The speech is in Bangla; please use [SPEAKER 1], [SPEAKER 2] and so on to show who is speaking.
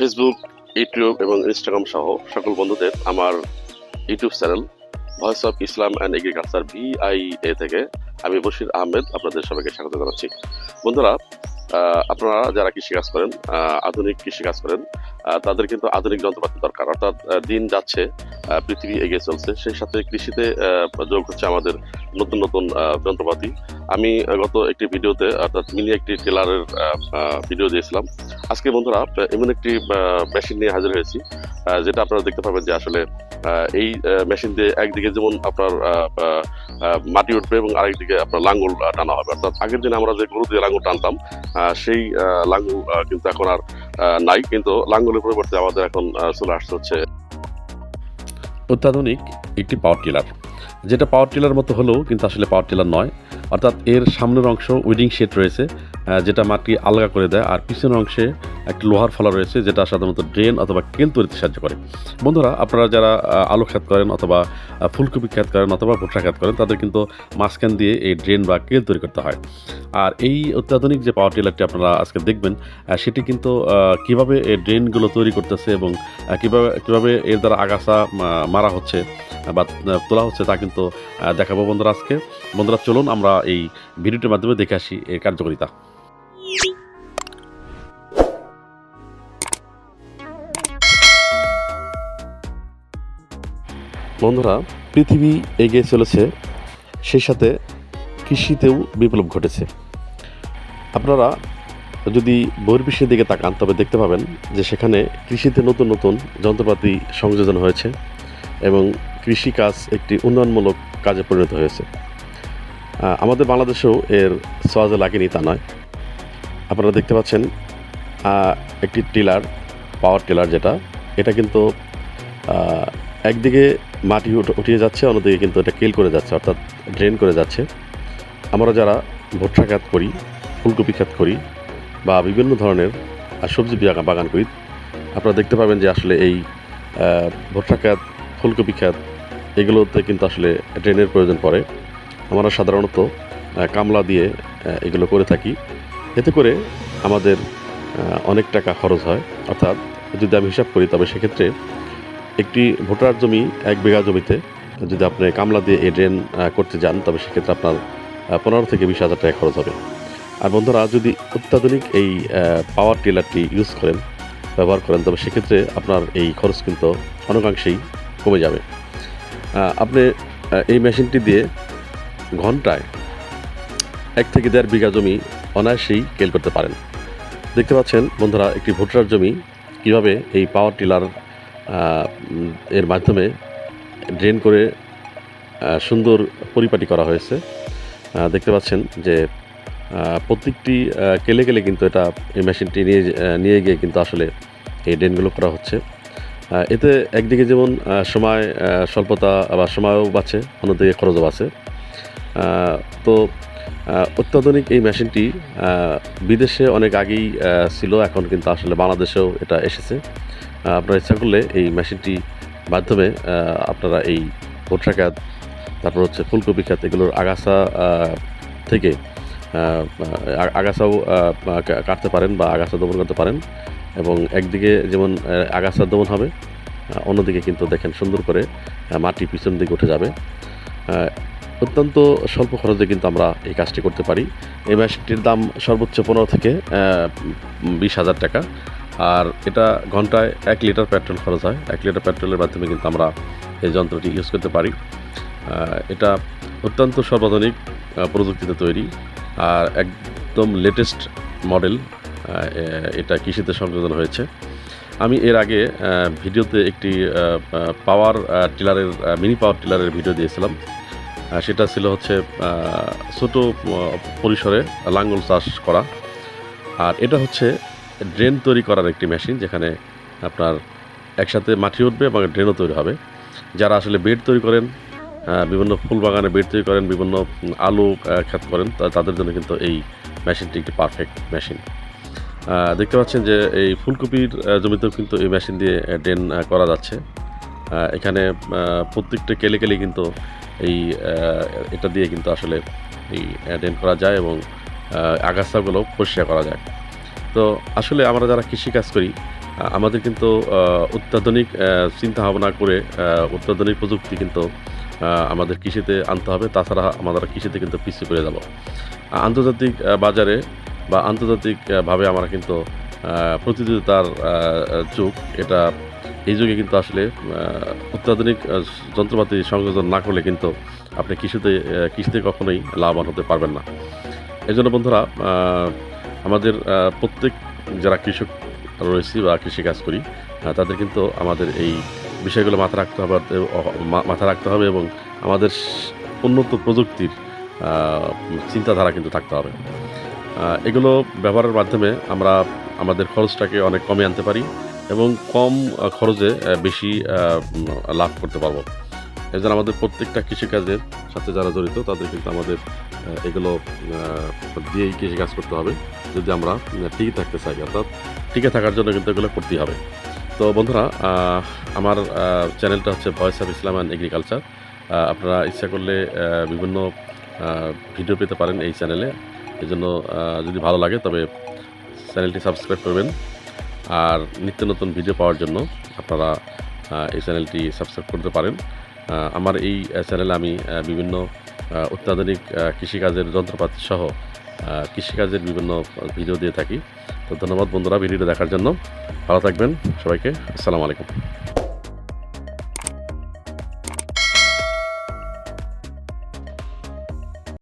[SPEAKER 1] ফেসবুক ইউটিউব এবং ইনস্টাগ্রাম সহ সকল বন্ধুদের আমার YouTube channel voice of Islam and agriculture VI A থেকে আমি বশির আহমেদ আপনাদের সবাইকে স্বাগত জানাচ্ছি। বন্ধুরা আপনারা যারা কৃষিকাজ করেন আধুনিক কৃষিকাজ করেন তাদের কিন্তু আধুনিক যন্ত্রপাতি দরকার। অর্থাৎ দিন যাচ্ছে পৃথিবী এগিয়ে চলছে। সেই সাথে কৃষিতে যোগ হচ্ছে আমাদের নতুন নতুন যন্ত্রপাতি। আমি গত একটি ভিডিওতে, অর্থাৎ মিনি একটি টেলারের ভিডিও দিয়েছিলাম। আজকে বন্ধুরা এমন একটি মেশিন নিয়ে হাজির হয়েছি যেটা আপনারা দেখতে পাবেন যে আসলে এই মেশিন দিয়ে একদিকে যেমন আপনার মাটি উঠবে এবং আরেকদিকে আপনার লাঙ্গল টানা হবে। অর্থাৎ আগের দিনে আমরা যে গরু দিয়ে লাঙ্গল টানতাম সেই লাঙ্গল কিন্তু এখন আর নাই। কিন্তু লাঙ্গলের পরিবর্তে আমাদের এখন চলে আসতে হচ্ছে
[SPEAKER 2] অত্যাধুনিক একটি পাওয়ার টিলার যেটা পাওয়ার টিলার মতো হলেও কিন্তু আসলে পাওয়ার টিলার নয়। অর্থাৎ এর সামনের অংশ উইডিং শেড রয়েছে। যেটা মাটি আলগা করে দেয়। আর পিছনের অংশে একটি লোহার ফলা রয়েছে, যেটা সাধারণত ড্রেন অথবা কেল তৈরিতে সাহায্য করে। বন্ধুরা, আপনারা যারা আলু খ্যাত করেন অথবা ফুলকপি খ্যাত করেন অথবা ভুট্টা খ্যাত করেন, তাদের কিন্তু মাঝখান দিয়ে এই ড্রেন বা কেল তৈরি করতে হয়। আর এই অত্যাধুনিক যে পাওয়ার টিলারটি আপনারা আজকে দেখবেন সেটি কিন্তু কীভাবে এই ড্রেনগুলো তৈরি করতেছে এবং কীভাবে কীভাবে এর দ্বারা আগাছা মারা হচ্ছে বা তোলা হচ্ছে তা কিন্তু দেখাবো বন্ধুরা আজকে। বন্ধুরা, চলুন আমরা এই ভিডিওটির মাধ্যমে দেখে আসি এর কার্যকারিতা।
[SPEAKER 1] বন্ধুরা, পৃথিবী এগিয়ে চলেছে সেই সাথে কৃষিতেও বিপ্লব ঘটেছে। আপনারা যদি বহির্বিশ্বের দিকে তাকান, তবে দেখতে পাবেন যে সেখানে কৃষিতে নতুন নতুন যন্ত্রপাতি সংযোজন হয়েছে এবং কৃষিকাজ একটি উন্নয়নমূলক কাজে পরিণত হয়েছে। আমাদের বাংলাদেশেও এর সহজে লাগেনি তা নয়। আপনারা দেখতে পাচ্ছেন একটি টিলার, পাওয়ার টিলার যেটা, এটা কিন্তু একদিকে মাটি উঠিয়ে যাচ্ছে, অন্যদিকে কিন্তু এটা কেল করে যাচ্ছে, অর্থাৎ ড্রেন করে যাচ্ছে। আমরা যারা ভুট্টা খাত করি, ফুলকপি খাত করি, বা বিভিন্ন ধরনের সবজি বাগা- বাগান করি, আপনারা দেখতে পাবেন যে আসলে এই ভুট্টা খাত ফুলকপি খাত এগুলোতে কিন্তু আসলে ড্রেনের প্রয়োজন পড়ে। আমরা সাধারণত কামলা দিয়ে এগুলো করে থাকি। এতে করে আমাদের অনেক টাকা খরচ হয়। অর্থাৎ যদি আমি হিসাব করি, তবে সেক্ষেত্রে একটি ভোটার জমি, এক বিঘা জমিতে যদি আপনি কামলা দিয়ে এই ড্রেন করতে যান, তবে সেক্ষেত্রে আপনার পনেরো থেকে বিশ হাজার টাকা খরচ হবে। আর বন্ধুরা, যদি অত্যাধুনিক এই পাওয়ার টিলারটি ইউজ করেন, ব্যবহার করেন, তবে সেক্ষেত্রে আপনার এই খরচ কিন্তু অনেকাংশেই কমে যাবে। আপনি এই মেশিনটি দিয়ে ঘন্টায় এক থেকে দেড় বিঘা জমি অনায়াসেই কেল করতে পারেন। দেখতে পাচ্ছেন বন্ধুরা, একটি ভুট্টার জমি কীভাবে এই পাওয়ার টিলার এর মাধ্যমে ড্রেন করে সুন্দর পরিপাটি করা হয়েছে। দেখতে পাচ্ছেন যে প্রত্যেকটি কেলে কেলে কিন্তু এটা এই মেশিনটি নিয়ে নিয়ে গিয়ে কিন্তু আসলে এই ড্রেনগুলো করা হচ্ছে। এতে একদিকে যেমন সময় স্বল্পতা আবার সময়ও বাঁচে, অন্যদিকে খরচও বাঁচে। তো অত্যাধুনিক এই মেশিনটি বিদেশে অনেক আগেই ছিল, এখন কিন্তু আসলে বাংলাদেশেও এটা এসেছে। আপনারা ইচ্ছা করলে এই মেশিনটি মাধ্যমে আপনারা এই ভুট্টা খাত তারপর হচ্ছে ফুলকপি খাত এগুলোর আগাছা থেকে আগাছাও কাটতে পারেন বা আগাছা দমন করতে পারেন এবং একদিকে যেমন আগাছা দমন হবে অন্যদিকে কিন্তু দেখেন সুন্দর করে মাটি পিছন দিকে উঠে যাবে। অত্যন্ত স্বল্প খরচে কিন্তু আমরা এই কাজটি করতে পারি। এই মেশিনটির দাম সর্বোচ্চ পনেরো থেকে বিশ হাজার টাকা। আর এটা ঘন্টায় এক লিটার পেট্রোল খরচ হয়। এক লিটার পেট্রোলের মাধ্যমে কিন্তু আমরা এই যন্ত্রটি ইউজ করতে পারি। এটা অত্যন্ত সর্বাধুনিক প্রযুক্তিতে তৈরি। আর একদম লেটেস্ট মডেল এটা কৃষিতে সংযোজন হয়েছে। আমি এর আগে ভিডিওতে একটি পাওয়ার টিলারের মিনি পাওয়ার টিলারের ভিডিও দিয়েছিলাম। সেটা ছিল হচ্ছে ছোট পরিসরে লাঙ্গল চাষ করা। আর এটা হচ্ছে ড্রেন তৈরি করার একটি মেশিন, যেখানে আপনার একসাথে মাটি উঠবে এবং ড্রেনও তৈরি হবে। যারা আসলে বেড তৈরি করেন বিভিন্ন ফুল বাগানে বেড তৈরি করেন, বিভিন্ন আলু ক্ষেত করেন তাদের জন্য কিন্তু এই মেশিনটি একটি পারফেক্ট মেশিন। দেখতে পাচ্ছেন যে এই ফুলকপির জমিতেও কিন্তু এই মেশিন দিয়ে ড্রেন করা যাচ্ছে। এখানে প্রত্যেকটা কেলে কিন্তু এই এটা দিয়ে কিন্তু আসলে এই ড্রেন করা যায় এবং আগাছাগুলো পরিষ্কার করা যায়। তো আসলে আমরা যারা কৃষিকাজ করি
[SPEAKER 2] আমাদের কিন্তু অত্যাধুনিক চিন্তা ভাবনা করে অত্যাধুনিক প্রযুক্তি কিন্তু আমাদের কৃষিতে আনতে হবে। তাছাড়া আমাদের কৃষিতে কিন্তু পিছিয়ে পড়ে যাব। আন্তর্জাতিক বাজারে বা আন্তর্জাতিকভাবে আমরা কিন্তু প্রতিযোগিতার যুগ। এটা এই যুগে কিন্তু আসলে অত্যাধুনিক যন্ত্রপাতি সংযোজন না করলে কিন্তু আপনি কৃষিতে কৃষিতে কখনোই লাভবান হতে পারবেন না। এই জন্য বন্ধুরা আমাদের প্রত্যেক যারা কৃষক রয়েছি বা কৃষিকাজ করি তাদের কিন্তু আমাদের এই বিষয়গুলো মাথা রাখতে হবে মাথা রাখতে হবে এবং আমাদের উন্নত প্রযুক্তির চিন্তাধারা কিন্তু থাকতে হবে। এগুলো ব্যবহারের মাধ্যমে আমরা আমাদের খরচটাকে অনেক কমে আনতে পারি। এবং কম খরচে বেশি লাভ করতে পারব। জন্য আমাদের প্রত্যেকটা কৃষিকাজের সাথে যারা জড়িত, তাদের কিন্তু আমাদের এগুলো দিয়েই কৃষিকাজ করতে হবে। যদি আমরা টিকে থাকতে চাই, অর্থাৎ টিকে থাকার জন্য কিন্তু এগুলো করতেই হবে। তো বন্ধুরা আমার চ্যানেলটা হচ্ছে voice of Islam and agriculture. আপনারা ইচ্ছা করলে বিভিন্ন ভিডিও পেতে পারেন এই চ্যানেলে। এই জন্য যদি ভালো লাগে, তবে চ্যানেলটি সাবস্ক্রাইব করবেন। আর নিত্য নতুন ভিডিও পাওয়ার জন্য আপনারা এই চ্যানেলটি সাবস্ক্রাইব করতে পারেন। আমার এই চ্যানেলে আমি বিভিন্ন অত্যাধুনিক কৃষিকাজের যন্ত্রপাতি সহ কৃষিকাজের বিভিন্ন ভিডিও দিয়ে থাকি। তো ধন্যবাদ বন্ধুরা ভিডিওটা দেখার জন্য। ভালো থাকবেন সবাইকে। আসসালামু আলাইকুম।